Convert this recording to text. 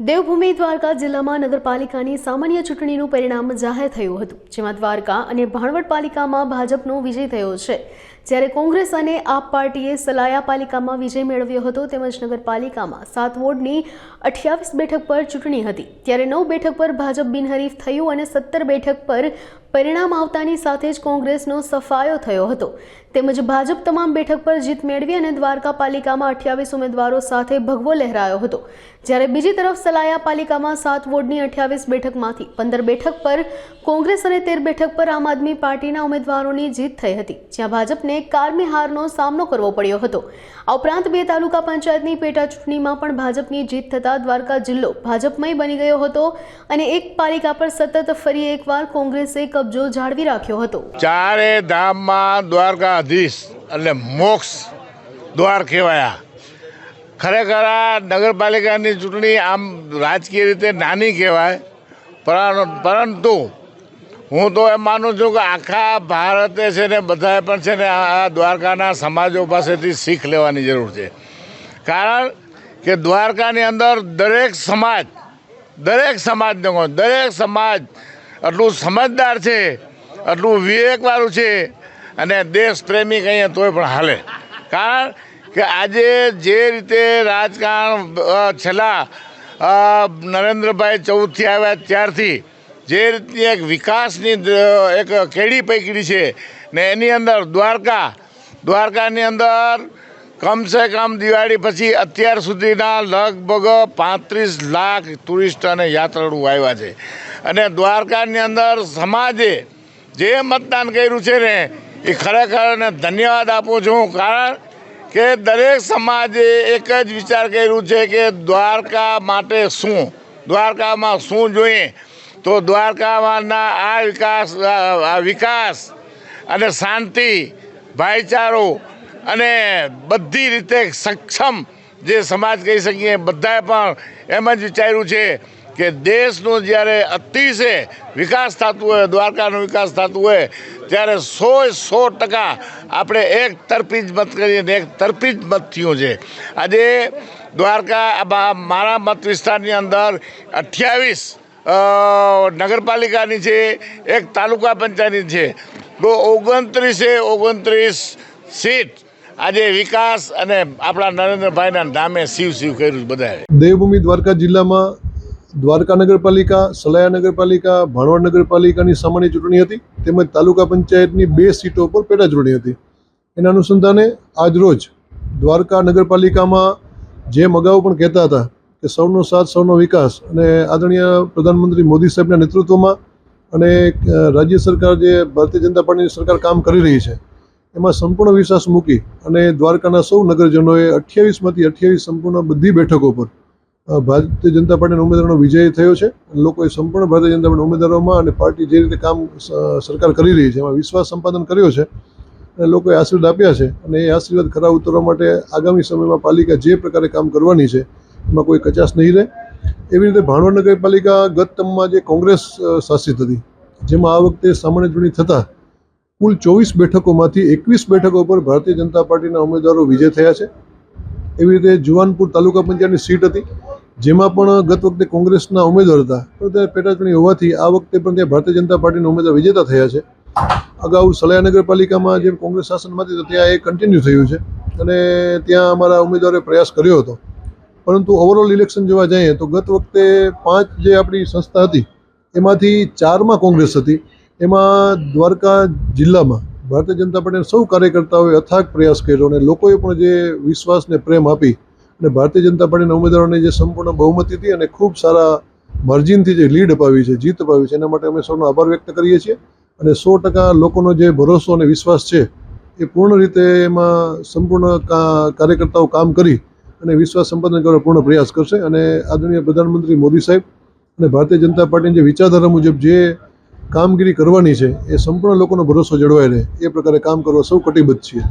દેવભૂમિ દ્વારકા જિલ્લામાં નગરપાલિકાની સામાન્ય ચૂંટણીનું પરિણામ જાહેર થયું હતું, જેમાં દ્વારકા અને ભાણવડ પાલિકામાં ભાજપનો વિજય થયો છે. જ્યારે કોંગ્રેસ અને આપ પાર્ટીએ સલાયા પાલિકામાં વિજય મેળવ્યો હતો, તેમજ નગરપાલિકામાં સાત વોર્ડની અઠ્યાવીસ બેઠક પર ચૂંટણી હતી. ત્યારે નવ બેઠક પર ભાજપ બિનહરીફ થયું અને સત્તર બેઠક પર પરિણામ આવતાની સાથે જ કોંગ્રેસનો સફાયો થયો હતો. તેમજ ભાજપ તમામ બેઠક પર જીત મેળવી અને દ્વારકા પાલિકામાં અઠ્યાવીસ ઉમેદવારો સાથે ભગવો લહેરાયો હતો. જ્યારે બીજી તરફ સલાયા પાલિકામાં સાત વોર્ડની અઠ્યાવીસ બેઠકમાંથી પંદર બેઠક પર કોંગ્રેસ અને તેર બેઠક પર આમ આદમી પાર્ટીના ઉમેદવારોની જીત થઈ હતી, જ્યાં ભાજપને કારમી હારનો સામનો કરવો પડ્યો હતો. આ ઉપરાંત બે તાલુકા પંચાયતની પેટા ચૂંટણીમાં પણ ભાજપની જીત થતાં દ્વારકા જિલ્લો ભાજપમય બની ગયો હતો અને એક પાલિકા પર સતત ફરી એકવાર કોંગ્રેસે કબજો જાળવી રાખ્યો હતો. ચારે ધામમાં દ્વારકાધીશ એટલે મોક્ષ દ્વાર કહેવાયા. ખરેખર આ નગરપાલિકાની ચૂંટણી આમ રાજકીય રીતે નાની કહેવાય, પર- પરંતુ હું તો એમ માનું છું કે આખા ભારતે છે ને બધાએ પણ છે ને આ દ્વારકાના સમાજો પાસેથી શીખ લેવાની જરૂર છે. કારણ કે દ્વારકાની અંદર દરેક સમાજ, દરેક સમાજનો દરેક સમાજ આટલું સમજદાર છે, આટલું વિવેકવાળું છે અને દેશ પ્રેમી કહીએ તોય પણ હાલે. કારણ કે આજે જે રીતે રાજકારણ છેલ્લા નરેન્દ્રભાઈ ચૌદથી આવ્યા ત્યારથી જે રીતની એક વિકાસની એક કેડી પૈકડી છે ને એની અંદર દ્વારકા, દ્વારકાની અંદર કમસે કમ દિવાળી પછી અત્યાર સુધીના લગભગ પાંત્રીસ લાખ ટુરિસ્ટ અને યાત્રાળુ આવ્યા છે. અને દ્વારકાની અંદર સમાજે જે મતદાન કર્યું છે ને, એ ખરેખરને ધન્યવાદ આપું છું. કારણ કે દરેક સમાજે એક જ વિચાર કર્યું છે કે દ્વારકા માટે શું? દ્વારકામાં શું જોઈએ? તો દ્વારકામાંના આ વિકાસ વિકાસ અને શાંતિ, ભાઈચારો અને બધી રીતે સક્ષમ જે સમાજ કહી શકીએ, બધાએ પણ એમ જ વિચાર્યું છે કે દેશનું જ્યારે અતિશય વિકાસ થતું હોય, દ્વારકાનો વિકાસ થતું હોય, ત્યારે સો સો ટકા આપણે એક તરફી જ મત કરીએ ને એક તરફી જ મત થયું છે. આજે દ્વારકા મારા મત વિસ્તારની અંદર અઠ્યાવીસ નગરપાલિકાની છે, એક તાલુકા પંચાયતની છે. તો ઓગણત્રીસે ઓગણત્રીસ સીટ આજે વિકાસ અને આપણા નરેન્દ્રભાઈના નામે શિવ શિવ કર્યું બધાએ. દેવભૂમિ દ્વારકા જિલ્લામાં દ્વારકા નગરપાલિકા, સલાયા નગરપાલિકા, ભાણવડ નગરપાલિકાની સામાન્ય ચૂંટણી હતી, તેમજ તાલુકા પંચાયતની બે સીટો પર પેટા ચૂંટણી હતી. એના અનુસંધાને આજરોજ દ્વારકા નગરપાલિકામાં જેમ અગાઉ પણ કહેતા હતા કે સૌનો સાથ, સૌનો વિકાસ. અને આદરણીય પ્રધાનમંત્રી મોદી સાહેબના નેતૃત્વમાં અને રાજ્ય સરકાર જે, ભારતીય જનતા પાર્ટીની સરકાર કામ કરી રહી છે, એમાં સંપૂર્ણ વિશ્વાસ મૂકી અને દ્વારકાના સૌ નગરજનોએ અઠ્યાવીસમાંથી અઠ્યાવીસ સંપૂર્ણ બધી બેઠકો પર ભારતીય જનતા પાર્ટીના ઉમેદવારોનો વિજય થયો છે. લોકોએ સંપૂર્ણ ભારતીય જનતા પાર્ટીના ઉમેદવારોમાં અને પાર્ટી જે રીતે કામ સરકાર કરી રહી છે, એમાં વિશ્વાસ સંપાદન કર્યો છે અને લોકોએ આશીર્વાદ આપ્યા છે. અને એ આશીર્વાદ ખરા ઉતરવા માટે આગામી સમયમાં પાલિકા જે પ્રકારે કામ કરવાની છે એમાં કોઈ કચાશ નહીં રહે. એવી રીતે ભાણવડ નગરપાલિકા ગત ટર્મમાં જે કોંગ્રેસ શાસિત હતી, જેમાં આ વખતે સામાન્ય ચૂંટણી થતાં કુલ ચોવીસ બેઠકોમાંથી એકવીસ બેઠકો પર ભારતીય જનતા પાર્ટીના ઉમેદવારો વિજય થયા છે. એવી રીતે જુવાનપુર તાલુકા પંચાયતની સીટ હતી, જેમાં પણ ગત વખતે કોંગ્રેસના ઉમેદવાર હતા. પણ ત્યાં પેટાચૂંટણી હોવાથી આ વખતે પણ ત્યાં ભારતીય જનતા પાર્ટીના ઉમેદવાર વિજેતા થયા છે. અગાઉ સલાયા નગરપાલિકામાં જેમ કોંગ્રેસ શાસનમાંથી ત્યાં એ કન્ટિન્યુ થયું છે. અને ત્યાં અમારા ઉમેદવારે પ્રયાસ કર્યો હતો. પરંતુ ઓવરઓલ ઇલેક્શન જોવા જઈએ તો ગત વખતે પાંચ જે આપણી સંસ્થા હતી, એમાંથી ચારમાં કોંગ્રેસ હતી. એમાં દ્વારકા જિલ્લામાં ભારતીય જનતા પાર્ટીના સૌ કાર્યકર્તાઓએ અથાગ પ્રયાસ કર્યો અને લોકોએ પણ જે વિશ્વાસને પ્રેમ આપી અને ભારતીય જનતા પાર્ટીના ઉમેદવારોને જે સંપૂર્ણ બહુમતી હતી અને ખૂબ સારા માર્જિનથી જે લીડ અપાવી છે, જીત અપાવી છે, એના માટે અમે સૌનો આભાર વ્યક્ત કરીએ છીએ અને સો ટકા લોકોનો જે ભરોસો અને વિશ્વાસ છે એ પૂર્ણ રીતે એમાં સંપૂર્ણ કાર્યકર્તાઓ કામ કરી અને વિશ્વાસ સંપાદન કરવા પૂર્ણ પ્રયાસ કરશે અને આદરણીય પ્રધાનમંત્રી મોદી સાહેબ અને ભારતીય જનતા પાર્ટીની જે વિચારધારા મુજબ જે કામગીરી કરવાની છે, એ સંપૂર્ણ લોકોનો ભરોસો જળવાઈ રહે. એ પ્રકારે કામ કરવા સૌ કટિબદ્ધ છીએ.